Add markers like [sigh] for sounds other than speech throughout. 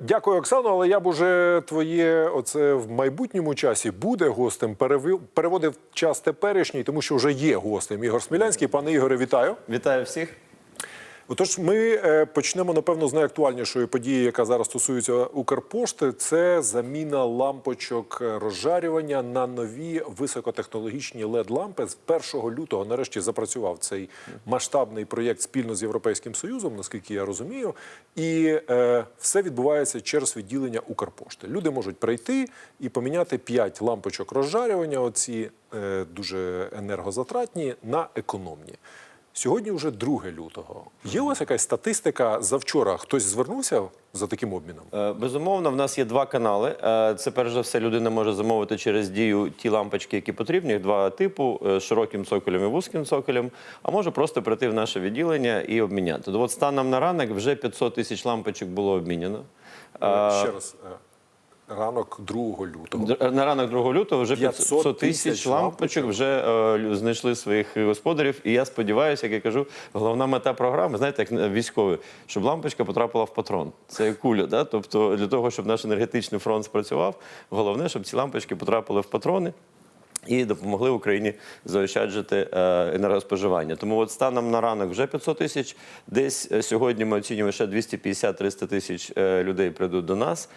Дякую, Оксано. Але я б уже твоє оце в майбутньому часі буде гостем. перевив- переводив час теперішній, тому що вже є гостем. Ігор Смілянський. Пане Ігоре, вітаю. Вітаю всіх. Отож, ми е, почнемо напевно з найактуальнішої події, яка зараз стосується Укрпошти. Це заміна лампочок е, розжарювання на нові високотехнологічні led лампи З 1 лютого нарешті запрацював цей масштабний проєкт спільно з Європейським Союзом, наскільки я розумію. І е, все відбувається через відділення Укрпошти. Люди можуть прийти і поміняти 5 лампочок розжарювання, оці е, дуже енергозатратні, на економні. Сьогодні вже 2 лютого. Є у вас якась статистика за вчора? Хтось звернувся за таким обміном? Е, Безумовно, в нас є два канали. Е, Це перш за все людина може замовити через дію ті лампочки, які потрібні. Їх два типу е, широким цоколем і вузьким цоколем. А може просто прийти в наше відділення і обміняти. От станом на ранок вже 500 тисяч лампочок було обміняно. Е, Ще раз. Е, Ранок 2 лютого. На ранок 2 лютого вже 500 500 тисяч тисяч лампочок вже е, знайшли своїх господарів. І я сподіваюся, як я кажу, головна мета програми, знаєте, як на- військові, щоб лампочка потрапила в патрон. Це як куля. Да? Тобто для того, щоб наш енергетичний фронт спрацював, головне, щоб ці лампочки потрапили в патрони. І допомогли Україні заощаджити е, енергоспоживання. Тому от станом на ранок вже 500 тисяч. Десь е, сьогодні ми оцінюємо ще 250-300 тисяч е, людей прийдуть до нас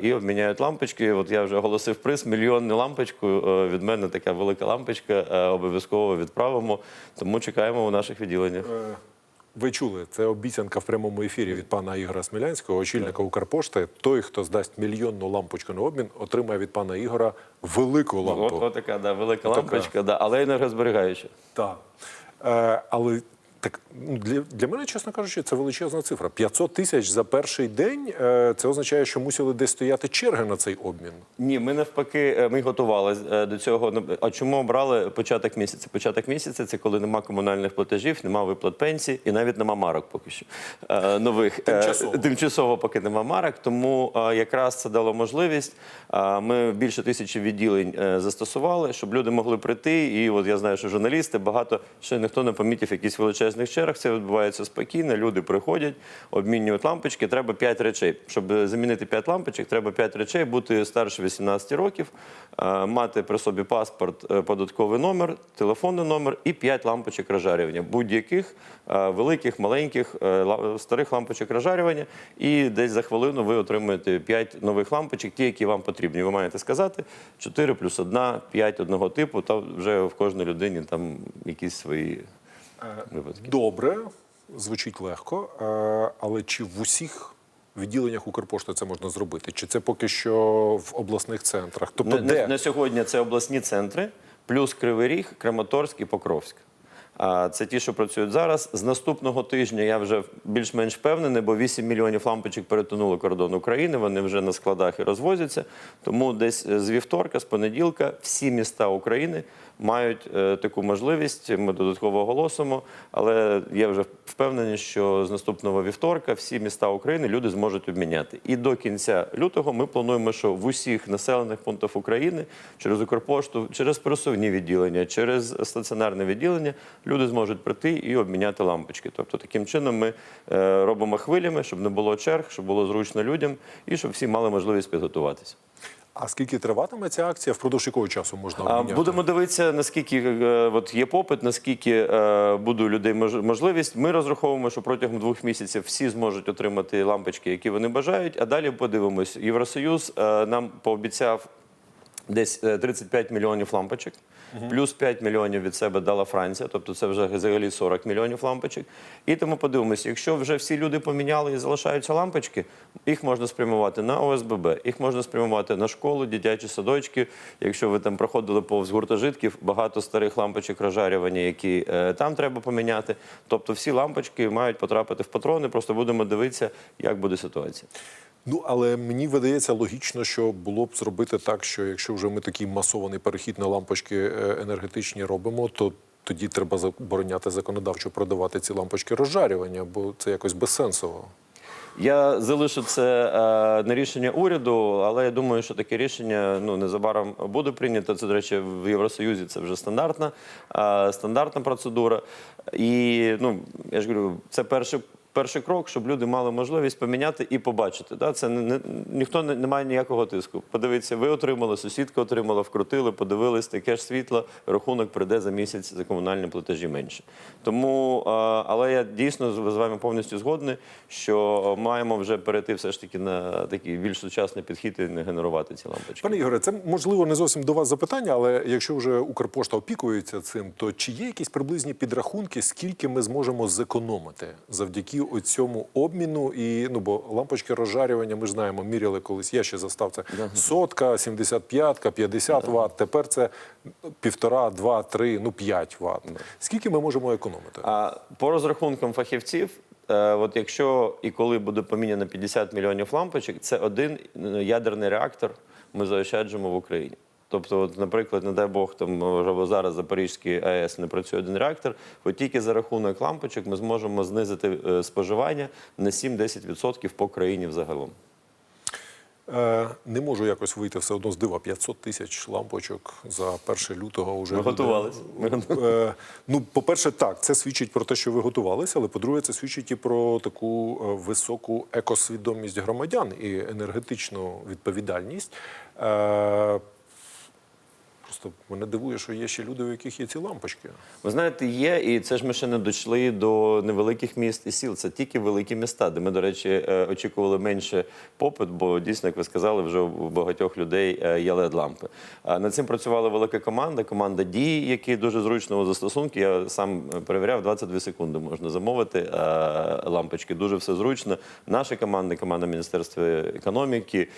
і обміняють лампочки. От я вже оголосив приз мільйонну лампочку. Від мене така велика лампочка. Обов'язково відправимо. Тому чекаємо у наших відділеннях. Ви чули, це обіцянка в прямому ефірі від пана Ігора Смілянського, очільника Укрпошти. Той, хто здасть мільйонну лампочку на обмін, отримає від пана Ігора велику лампу. От, от така да, велика Отака. лампочка, да, але енергозберігаюча. Так. Е, але так ну, для, для мене, чесно кажучи, це величезна цифра. 500 тисяч за перший день. Е, це означає, що мусили десь стояти черги на цей обмін. Ні, ми навпаки, е, ми готувалися до цього. А чому обрали початок місяця? Початок місяця це коли нема комунальних платежів, нема виплат пенсій і навіть нема марок поки що е, нових. Е, Тимчасово. Тимчасово поки нема марок. Тому е, якраз це дало можливість. Е, Ми більше тисячі відділень е, застосували, щоб люди могли прийти. І от я знаю, що журналісти багато ще ніхто не помітив якісь величезних черг. Це відбувається спокійно. Люди приходять, обмінюють лампочки. Треба 5 речей. Щоб замінити 5 лампочок, треба 5 речей, бути старше 18 років, е, мати при собі паспорт, е, податковий номер, телефонний номер і 5 лампочок розжарювання. Будь-яких е, великих, маленьких, старих лампочок розжарювання. І десь за хвилину ви отримуєте 5 нових лампочок, ті, які вам потрібні. Ви маєте сказати 4 плюс 1, 5 одного типу, та вже в кожній людині там якісь свої випадки. Добре, звучить легко, е, але чи в усіх відділеннях Укрпошти це можна зробити? Чи це поки що в обласних центрах? Тобто, На, де на сьогодні це обласні центри, плюс Кривий Ріг, Краматорськ і Покровськ. Це ті, що працюють зараз. З наступного тижня я вже більш-менш впевнений, бо 8 мільйонів лампочок перетонули кордон України. Вони вже на складах і розвозяться. Тому десь е, з вівторка, з понеділка, всі міста України мають е, таку можливість. Ми додатково оголосимо. Але я вже впевнений, що з наступного вівторка всі міста України люди зможуть обміняти. І до кінця лютого ми плануємо, що в усіх населених пунктах України через Укрпошту, через пересувні відділення, через стаціонарне відділення люди зможуть прийти і обміняти лампочки. Тобто, таким чином ми е, робимо хвилями, щоб не було черг, щоб було зручно людям і щоб всі мали можливість підготуватися. а скільки триватиме ця акція? Впродовж якого часу можна обміняти? Будемо дивитися, наскільки е, от є попит, наскільки е, буде у людей мож- можливість. Ми розраховуємо, що протягом двох місяців всі зможуть отримати лампочки, які вони бажають. А далі подивимось. Євросоюз нам пообіцяв десь е, 35 мільйонів лампочок. Плюс 5 мільйонів від себе дала Франція, тобто це вже взагалі 40 мільйонів лампочок. І тому подивимося, якщо вже всі люди поміняли і залишаються лампочки, їх можна спрямувати на ОСББ, їх можна спрямувати на школу, дитячі садочки. Якщо ви там проходили повз гуртожитків, багато старих лампочок розжарювання, які е, там треба поміняти. Тобто всі лампочки мають потрапити в патрони. Просто будемо дивитися, як буде ситуація. Ну але мені видається логічно, що було б зробити так, що якщо вже ми такий масований перехід на лампочки е, енергетичні робимо, то тоді треба забороняти законодавчо продавати ці лампочки розжарювання, бо це якось безсенсово. Я залишу це е, на рішення уряду, але я думаю, що таке рішення ну незабаром буде прийнято. Це, до речі, в Євросоюзі це вже стандартна, е, стандартна процедура. І ну я ж говорю, це перший перший крок, щоб люди мали можливість поміняти і побачити. Да? Це не, не, ніхто не, не має ніякого тиску. Подивіться, ви отримали, сусідка отримала, вкрутили, подивились, таке ж світло, рахунок прийде за місяць за комунальні платежі менше. Тому, а, але я дійсно з вами повністю згодний, що маємо вже перейти все ж таки на такий більш сучасний підхід і не генерувати ці лампочки. Пане Ігоре, це можливо не зовсім до вас запитання, але якщо вже Укрпошта опікується цим, то чи є якісь приблизні підрахунки, скільки ми зможемо зекономити завдяки цьому обміну? І ну бо лампочки розжарювання, ми ж знаємо, міряли колись. Я ще застав це сотка, 75, 50 ватт. Тепер це півтора, два, три, ну п'ять ватт. Скільки ми можемо економити? А по розрахункам фахівців, е, от якщо і коли буде поміняно 50 мільйонів лампочок, це один е, ядерний реактор ми заощаджуємо в Україні. Тобто, от, наприклад, не дай Бог, там може, зараз Запорізький АЕС не працює один реактор, от тільки за рахунок лампочок ми зможемо знизити е, споживання на 7-10% по країні взагалом. Е, не можу якось вийти все одно з дива. 500 тисяч лампочок за 1 лютого вже Ми. Ми Е, ну, по-перше, так, це свідчить про те, що ви готувалися, але по-друге, це свідчить і про таку високу екосвідомість громадян і енергетичну відповідальність. Просто мене дивує, що є ще люди, у яких є ці лампочки. Ви знаєте, є, і це ж ми ще не дійшли до невеликих міст і сіл. Це тільки великі міста, де ми, до речі, е, очікували менше попит, бо дійсно, як ви сказали, вже у багатьох людей е, є led лампи. Над цим працювала велика команда, команда дії, які дуже зручно у застосунки. Я сам перевіряв 22 секунди можна замовити е, лампочки. Дуже все зручно. Наша команда, команда Міністерства економіки,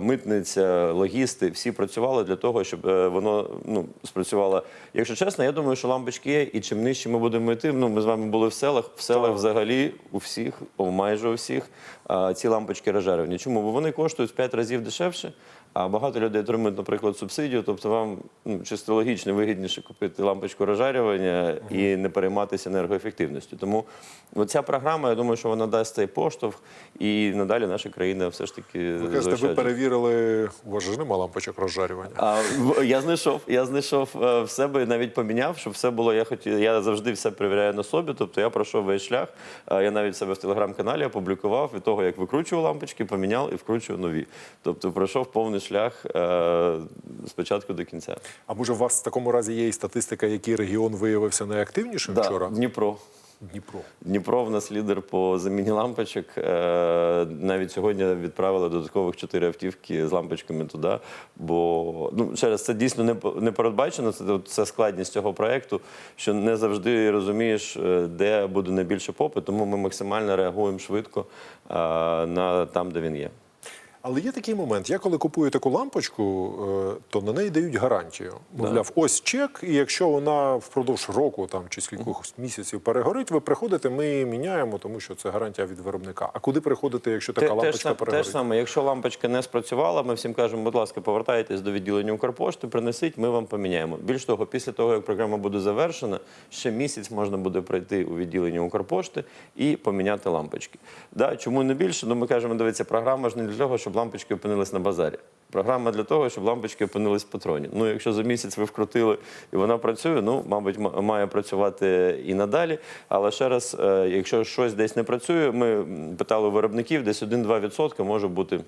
митниця, логісти, всі працювали для того, щоб е, воно ну, спрацювала. Якщо чесно, я думаю, що лампочки є, і чим нижче ми будемо йти, ну ми з вами були в селах. В селах взагалі у всіх, о, майже у всіх, а, ці лампочки розжарені. Чому? Бо вони коштують в 5 разів дешевше. А багато людей отримують, наприклад, субсидію. Тобто вам ну, чисто логічно вигідніше купити лампочку розжарювання і не перейматися енергоефективністю. Тому ця програма, я думаю, що вона дасть цей поштовх, і надалі наша країна все ж таки Ви кажете, ви перевірили, у вас ж нема лампочок розжарювання. А, я знайшов, я знайшов е, в себе і навіть поміняв, щоб все було. Я хотів, я завжди все перевіряю на собі. Тобто я пройшов весь шлях. Е, Я навіть себе в телеграм-каналі опублікував від того, як викручував лампочки, поміняв і вкручую нові. Тобто пройшов повний шлях е, спочатку до кінця. А може, у вас в такому разі є і статистика, який регіон виявився найактивнішим Да, вчора? Дніпро. Дніпро. Дніпро в нас лідер по заміні лампочок. Е, Навіть сьогодні відправили додаткових чотири автівки з лампочками туди. Бо ну через це дійсно не не передбачено. Це, це складність цього проекту, що не завжди розумієш, е, де буде найбільше попит, тому ми максимально реагуємо швидко на там, де він є. Але є такий момент. Я коли купую таку лампочку, е, то на неї дають гарантію. Мовляв, ось чек, і якщо вона впродовж року там чи скількох місяців перегорить, ви приходите, ми її міняємо, тому що це гарантія від виробника. А куди приходити, якщо така Те, те, лампочка те перегорить? ж саме, якщо лампочка не спрацювала, ми всім кажемо, будь ласка, повертайтесь до відділення Укрпошти, принесіть, ми вам поміняємо. Більш того, після того, як програма буде завершена, ще місяць можна буде пройти у відділення Укрпошти і поміняти лампочки. Да, чому не більше? Ну, ми кажемо, дивіться, програма ж не для того, щоб лампочки опинились на базарі. Програма для того, щоб лампочки опинились в патроні. Ну, якщо за місяць ви вкрутили і вона працює, ну, мабуть, має працювати і надалі. Але ще раз, е, якщо щось десь не працює, ми питали виробників, десь 1-2% може бути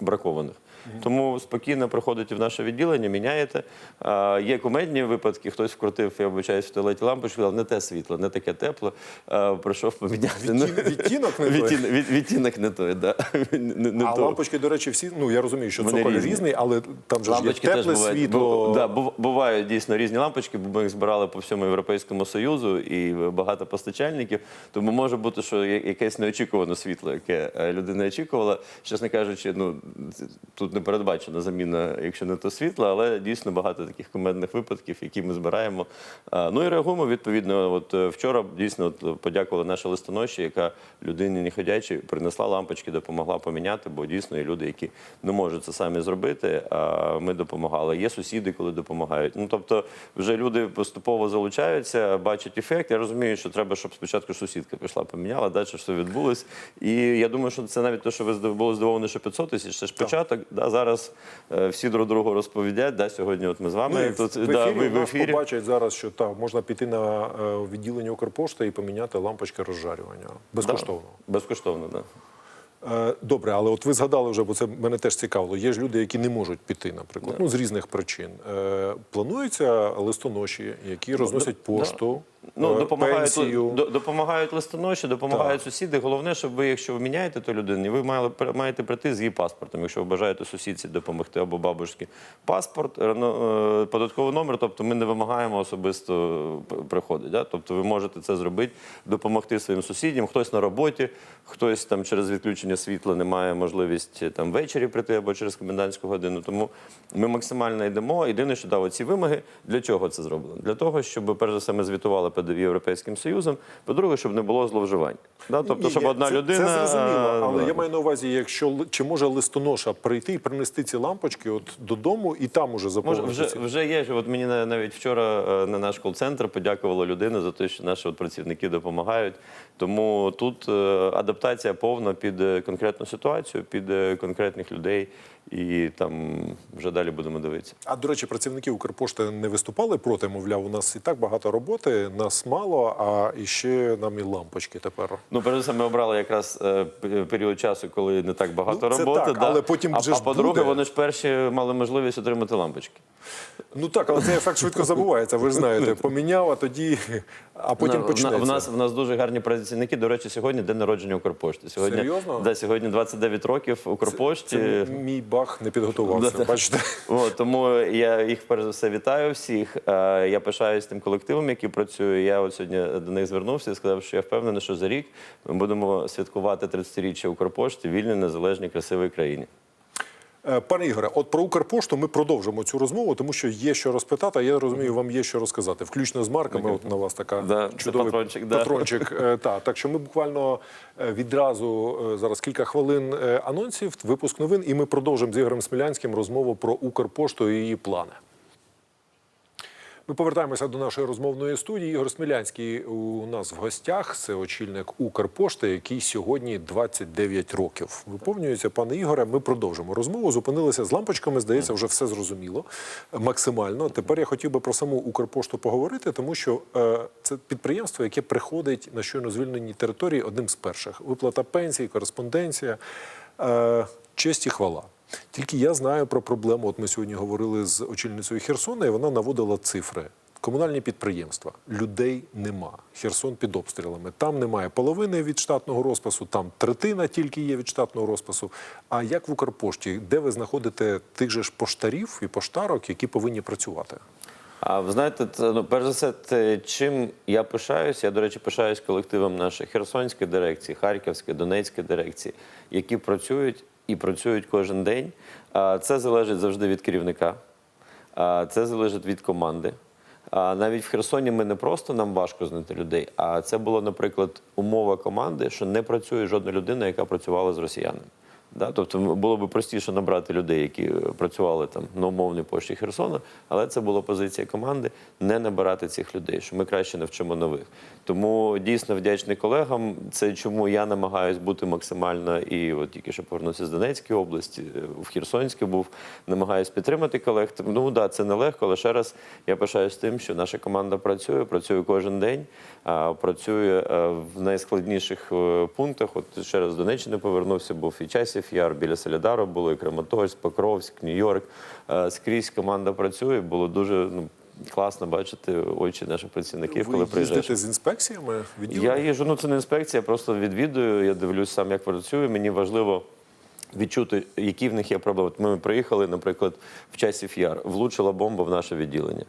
бракованих. Тому спокійно приходите в наше відділення, міняєте. А, є кумедні випадки, хтось вкрутив, я вибачаюсь, в туалеті лампочку, але не те світло, не таке тепло. А, прийшов поміняти. Ну, Відтін- відтінок не той? Відтінок, від- відтінок не той, да. [laughs] не, не А той. лампочки, до речі, всі, ну я розумію, що Вони цоколь різні. різний, але там же ж є Лампочки тепле бувають. світло. Бу- да, бу- бувають дійсно різні лампочки, бо ми їх збирали по всьому Європейському Союзу і багато постачальників. Тому може бути, що якесь неочікуване світло, яке е, людина очікувала. Чесно кажучи, ну тут не передбачена заміна, якщо не то світло, але дійсно багато таких кумедних випадків, які ми збираємо. Ну і реагуємо відповідно. От е, вчора дійсно от, подякували наша листоноші, яка людині не ходячі принесла лампочки, допомогла поміняти, бо дійсно є люди, які не можуть це самі зробити. А ми допомагали. Є сусіди, коли допомагають. Ну тобто, вже люди поступово залучаються, бачать ефект. Я розумію, що треба, щоб спочатку сусідка пішла, поміняла, далі все відбулось. І я думаю, що це навіть те, що ви були здивовані, що 500 тисяч ще ж початок. Да, зараз е, всі друг другу розповідять. Да, сьогодні от ми з вами Ну, тут в да, ефірі в нас ефірі. побачать зараз, що так, можна піти на е, відділення Укрпошти і поміняти лампочки розжарювання безкоштовно. Да, безкоштовно, так. Да. Е, Добре, але от ви згадали вже, бо це мене теж цікавило. Є ж люди, які не можуть піти, наприклад, ну з різних причин. Плануються листоноші, які розносять пошту, Ну, е, допомагають, пенсію. допомагають листоноші, допомагають сусіди. Головне, щоб ви, якщо ви міняєте ту людину, ви мали, маєте прийти з її паспортом, якщо ви бажаєте сусідці допомогти або бабушці. Паспорт, е, ну, е, податковий номер, тобто ми не вимагаємо особисто п- приходити. Да? Тобто ви можете це зробити, допомогти своїм сусідям, хтось на роботі, хтось там через відключення світла не має можливість там ввечері прийти або через комендантську годину. Тому ми максимально йдемо. Єдине, що дав ці вимоги. Для чого це зроблено? Для того, щоб перш за все ми звітували перед Європейським Союзом. По-друге, щоб не було зловживань. Да? Тобто, щоб одна це, людина. Це зрозуміло, е, але да. я маю на увазі, якщо чи може листоноша прийти і принести ці лампочки от додому і там уже заповнити вже, ці. вже є. От мені на- навіть вчора е, на наш кол-центр подякувала людина за те, що наші от працівники допомагають. Тому тут е, адаптація повна під конкретну ситуацію, під конкретних людей, і там вже далі будемо дивитися. А до речі, працівники Укрпошти не виступали проти, мовляв, у нас і так багато роботи, нас мало, а іще нам і лампочки тепер. Ну, перш за все, ми обрали якраз е, період часу, коли не так багато Ну, це роботи. так, але потім а, вже а по-друге, вони ж перші мали можливість отримати лампочки. Ну так, але цей ефект швидко забувається. Ви ж знаєте, поміняв, а тоді, а потім Ну, почнеться. В нас, в нас дуже гарні працівники. До речі, сьогодні день народження Укрпошти. Сьогодні, Серйозно? Да, сьогодні 29 років Укрпошті. Це мій бах не підготувався. Да. Бачите, [laughs] От, тому я їх перш за все вітаю всіх. Е, Я пишаюсь тим колективом, який працює. Я от сьогодні до них звернувся і сказав, що я впевнений, що за рік ми будемо святкувати 30-річчя Укрпошти в вільній, незалежній, красивій країні. Е, пане Ігоре, от про Укрпошту ми продовжимо цю розмову, тому що є що розпитати. а Я розумію, вам є що розказати, включно з марками. От на вас така Да, чудовий патрончик, патрончик. Да. [laughs] Та так що ми буквально е, відразу е, зараз кілька хвилин е, анонсів, випуск новин, і ми продовжимо з Ігорем Смілянським розмову про Укрпошту і її плани. Ми повертаємося до нашої розмовної студії. Ігор Смілянський у нас в гостях. Це очільник Укрпошти, який сьогодні 29 років. Виповнюється, пане Ігоре. Ми продовжимо розмову. Зупинилися з лампочками. Здається, вже все зрозуміло максимально. Тепер я хотів би про саму Укрпошту поговорити, тому що е, це підприємство, яке приходить на щойно звільнені території одним з перших. Виплата пенсій, кореспонденція, е, честь і хвала. Тільки я знаю про проблему. От ми сьогодні говорили з очільницею Херсона, і вона наводила цифри. Комунальні підприємства, людей нема. Херсон під обстрілами. Там немає половини від штатного розпису, там третина тільки є від штатного розпису. А як в Укрпошті, де ви знаходите тих же ж поштарів і поштарок, які повинні працювати? А ви знаєте, це, ну, перш за все, те, чим я пишаюсь, я, до речі, пишаюсь колективом нашої Херсонської дирекції, Харківської, Донецької дирекції, які працюють і працюють кожен день. Це залежить завжди від керівника, це залежить від команди. Навіть в Херсоні ми не просто нам важко знайти людей, а це була, наприклад, умова команди, що не працює жодна людина, яка працювала з росіянами. Да? Тобто було б простіше набрати людей, які е, працювали там на умовній пошті Херсона, але це була позиція команди не набирати цих людей, що ми краще навчимо нових. Тому дійсно вдячний колегам. Це чому я намагаюся бути максимально і от тільки що повернувся з Донецької області, е, в Херсонській був, намагаюся підтримати колег. Ну да, це нелегко, але ще раз я пишаюсь тим, що наша команда працює, працює кожен день, працює е, в найскладніших пунктах. От ще раз з Донеччини повернувся, був і часів яр біля Солідару, було і Краматорськ, Покровськ, Нью-Йорк. Е, Скрізь команда працює. Було дуже ну, класно бачити очі наших працівників, коли ви приїжджаєш. їздите з інспекціями? Я відділення? їжджу, ну це не інспекція, я просто відвідую, я дивлюсь сам, як працює. Мені важливо відчути, які в них є проблеми. Ми приїхали, наприклад, в часів яр, влучила бомба в наше відділення.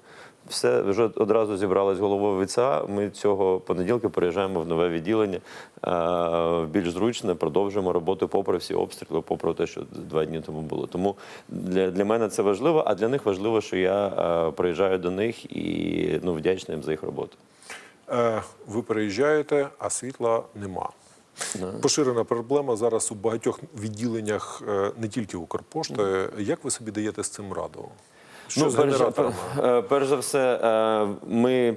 Все вже одразу зібралась головою ВЦА. Ми цього понеділка переїжджаємо в нове відділення е, більш зручне, продовжуємо роботу попри всі обстріли, попри те, що два дні тому було. Тому для, для мене це важливо, а для них важливо, що я е, приїжджаю до них і ну, вдячний їм за їх роботу. Е, ви переїжджаєте, а світла нема. Поширена проблема зараз у багатьох відділеннях, не тільки Укрпошти. Як ви собі даєте з цим раду? Що з перш, е, перш за все, е, ми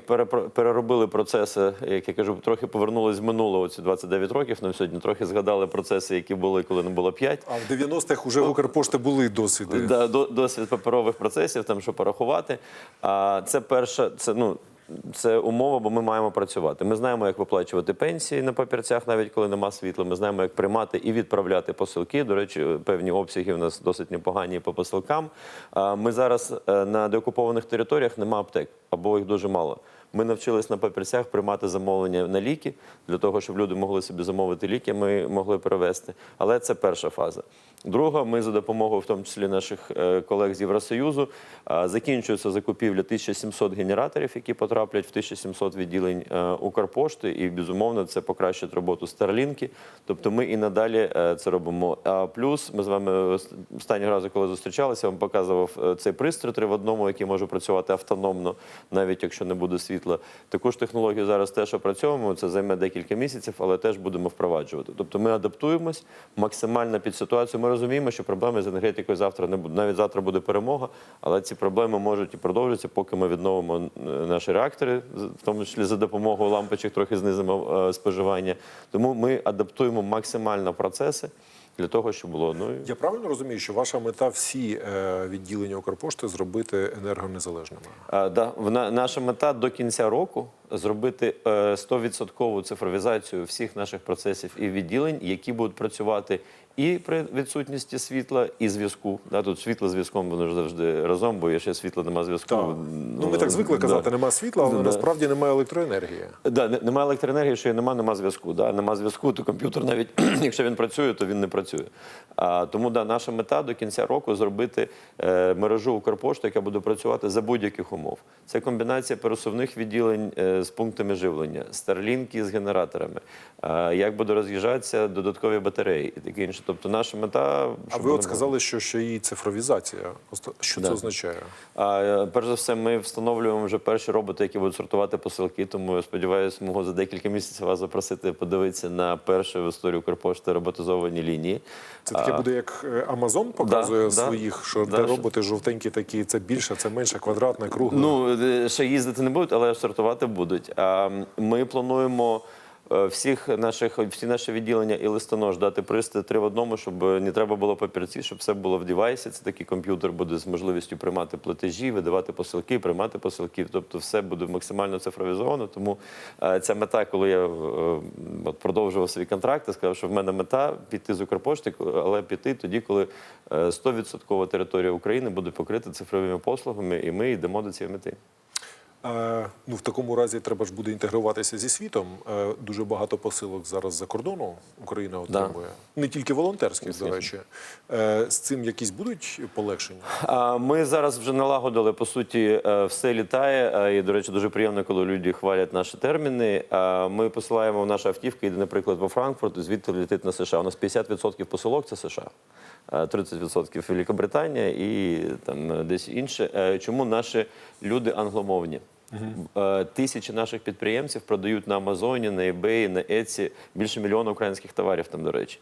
переробили процеси, як я кажу, трохи повернулись в минуле оці 29 років. Нам сьогодні трохи згадали процеси, які були, коли не було 5. А в 90-х уже в Укрпошти були досвіди. Да, до- досвід паперових процесів, там що порахувати. А це перша, це ну. Це умова, бо ми маємо працювати. Ми знаємо, як виплачувати пенсії на папірцях, навіть коли нема світла. Ми знаємо, як приймати і відправляти посилки. До речі, певні обсяги в нас досить непогані по посилкам. Ми зараз е, на деокупованих територіях нема аптек або їх дуже мало. Ми навчились на папірцях приймати замовлення на ліки для того, щоб люди могли собі замовити ліки. Ми могли перевезти. Але це перша фаза. Друга, ми за допомогою, в тому числі наших е, колег з Євросоюзу, е, закінчується закупівля 1700 генераторів, які потраплять в 1700 відділень е, Укрпошти, і безумовно це покращить роботу Старлінки. Тобто ми і надалі це робимо. А плюс ми з вами ост- останнього разу, коли зустрічалися, я вам показував цей пристрій в одному, який може працювати автономно, навіть якщо не буде світла. Ж технологію зараз теж опрацьовуємо. Це займе декілька місяців, але теж будемо впроваджувати. Тобто ми адаптуємось максимально під ситуацію. Ми розуміємо, що проблеми з енергетикою завтра не буде. Навіть завтра буде перемога, але ці проблеми можуть і продовжитися, поки ми відновимо наші реактори, в тому числі за допомогою лампочок, трохи знизимо е, споживання. Тому ми адаптуємо максимально процеси для того, щоб було ну Я правильно розумію, що ваша мета всі е, відділення Укрпошти зробити енергонезалежними? А, да, вона наша мета до кінця року зробити е, 100% цифровізацію всіх наших процесів і відділень, які будуть працювати і при відсутності світла, і зв'язку. Да, тут світло з зв'язком воно ж завжди разом, бо якщо світла немає зв'язку. Так. Ну, ми так звикли да. казати, нема світла, але Да. насправді немає електроенергії. Да, немає електроенергії, що і нема, нема зв'язку. Да? Нема зв'язку, то комп'ютер навіть [clears throat] якщо він працює, то він не працює. А, тому да, наша мета до кінця року зробити е, мережу Укрпошти, яка буде працювати за будь-яких умов. Це комбінація пересувних відділень е, з пунктами живлення, старлінки з генераторами, е, як буде роз'їжджатися додаткові батареї і таке інше. Тобто наша мета. А ви от сказали, що ще і цифровізація. Що це означає? А, перш за все, ми встановлюємо вже перші роботи, які будуть сортувати посилки. Тому я сподіваюся, можу за декілька місяців вас запросити подивитися на перші в історії Укрпошти роботизовані лінії. Це таке А, буде, як е, Амазон показує да. своїх, що Да, де роботи жовтенькі такі, це більше, це менше, квадратне, кругле. Ну е, ще їздити не будуть, але сортувати будуть. А ми плануємо. е, Всіх наших всі наші відділення і листонож дати пристрій три в одному, щоб не треба було папірці, щоб все було в девайсі. Це такий комп'ютер буде з можливістю приймати платежі, видавати посилки, приймати посилки. Тобто, все буде максимально цифровізовано. Тому е, ця мета, коли я е, продовжував свій контракт, я сказав, що в мене мета піти з Укрпошти, але піти тоді, коли е, 100% територія України буде покрита цифровими послугами, і ми йдемо до цієї мети. Ну, в такому разі треба ж буде інтегруватися зі світом. Е, дуже багато посилок зараз за кордону Україна отримує. Не тільки волонтерських, до речі. Е, з цим якісь будуть полегшення? Ми зараз вже налагодили, по суті, е, все літає. І, до речі, дуже приємно, коли люди хвалять наші терміни. Ми посилаємо в нашу автівку, йде, наприклад, во Франкфурт, звідти летить на США. У нас 50% посилок це США. е, 30% Великобританія і там десь інше. Чому наші люди англомовні? Е, Тисячі наших підприємців продають на Амазоні, на eBay, на Etsy більше мільйона українських товарів там, до речі.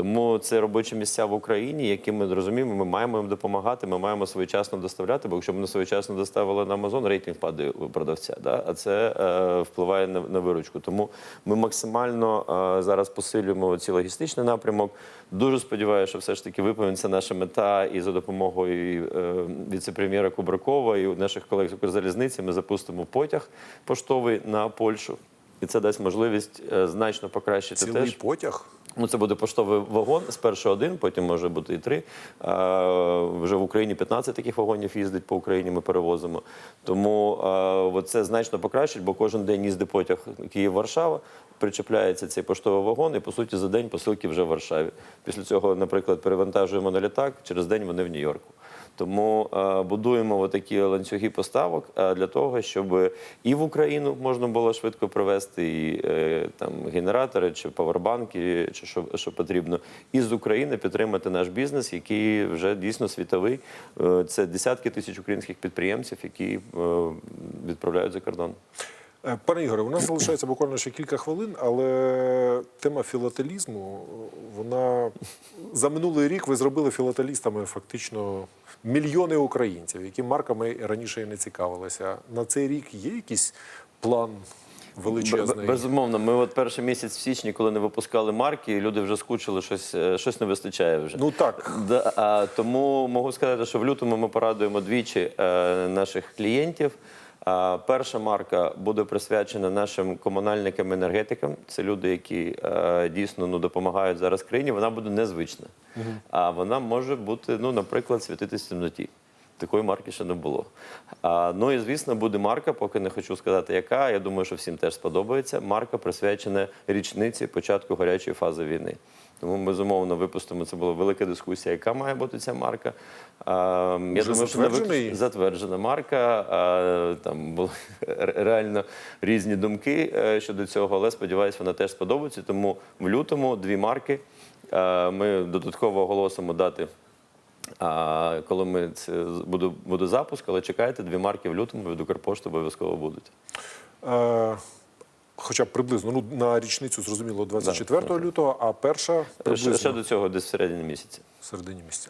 Тому це робочі місця в Україні, які ми розуміємо, ми маємо їм допомагати, ми маємо своєчасно доставляти, бо якщо б не своєчасно доставили на Амазон, рейтинг падає у продавця. Да? А це е, впливає на, на виручку. Тому ми максимально е, зараз посилюємо цей логістичний напрямок. Дуже сподіваюся, що все ж таки виповниться наша мета і за допомогою е, віце-прем'єра Кубракова і наших колег з Укрзалізниці ми запустимо потяг поштовий на Польщу. І це дасть можливість е, значно покращити Цілий теж. потяг? Ну, це буде поштовий вагон, спершу один, потім може бути і три. А, вже в Україні 15 таких вагонів їздить по Україні, ми перевозимо. Тому а, це значно покращить, бо кожен день їздить потяг Київ-Варшава, причепляється цей поштовий вагон, і по суті за день посилки вже в Варшаві. Після цього, наприклад, перевантажуємо на літак, через день вони в Нью-Йорку. Тому е, будуємо такі ланцюги поставок е, для того, щоб і в Україну можна було швидко привезти і е, там генератори чи павербанки, чи що, що потрібно, і з України підтримати наш бізнес, який вже дійсно світовий. Це десятки тисяч українських підприємців, які відправляють за кордон. Е, Пане Ігоре, у нас залишається буквально ще кілька хвилин, але тема філателізму, вона за минулий рік ви зробили філателістами фактично мільйони українців, які марками раніше і не цікавилися. На цей рік є якийсь план величезний? Безумовно, ми от перший місяць в січні, коли не випускали марки, люди вже скучили, щось, е, щось не вистачає вже. Ну так, Да, а, тому можу сказати, що в лютому ми порадуємо двічі е, наших клієнтів. Перша марка буде присвячена нашим комунальникам енергетикам. Це люди, які е, дійсно ну, допомагають зараз країні. Вона буде незвична. А вона може бути, ну, наприклад, світитись в темноті. Такої марки ще не було. А, ну і звісно, буде марка, поки не хочу сказати, яка. Я думаю, що всім теж сподобається. Марка присвячена річниці початку гарячої фази війни. Тому безумовно випустимо. Це була велика дискусія, яка має бути ця марка. А, я Вже думаю, що вип- затверджена марка. А, там були [laughs] реально різні думки е, щодо цього, але сподіваюся, вона теж сподобається. Тому в лютому дві марки. Ми додатково оголосимо дати. А коли ми це буде, буде запуск, але чекайте, дві марки в лютому від Укрпошти обов'язково будуть. е, хоча б приблизно ну, на річницю зрозуміло 24 лютого, а перша приблизно ще до цього десь в середині місяця. в середині місяця.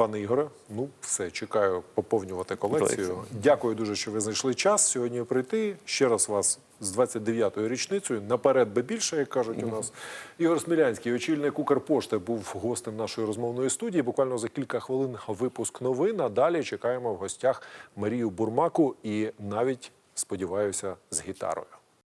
Пане Ігоре, ну все, чекаю поповнювати колекцію. Дякую дуже, що ви знайшли час сьогодні прийти. Ще раз вас з 29-ю річницею. Наперед би більше, як кажуть у нас. Ігор Смілянський, очільник Укрпошти, був гостем нашої розмовної студії. Буквально за кілька хвилин випуск новин. А далі чекаємо в гостях Марію Бурмаку і навіть сподіваюся з гітарою.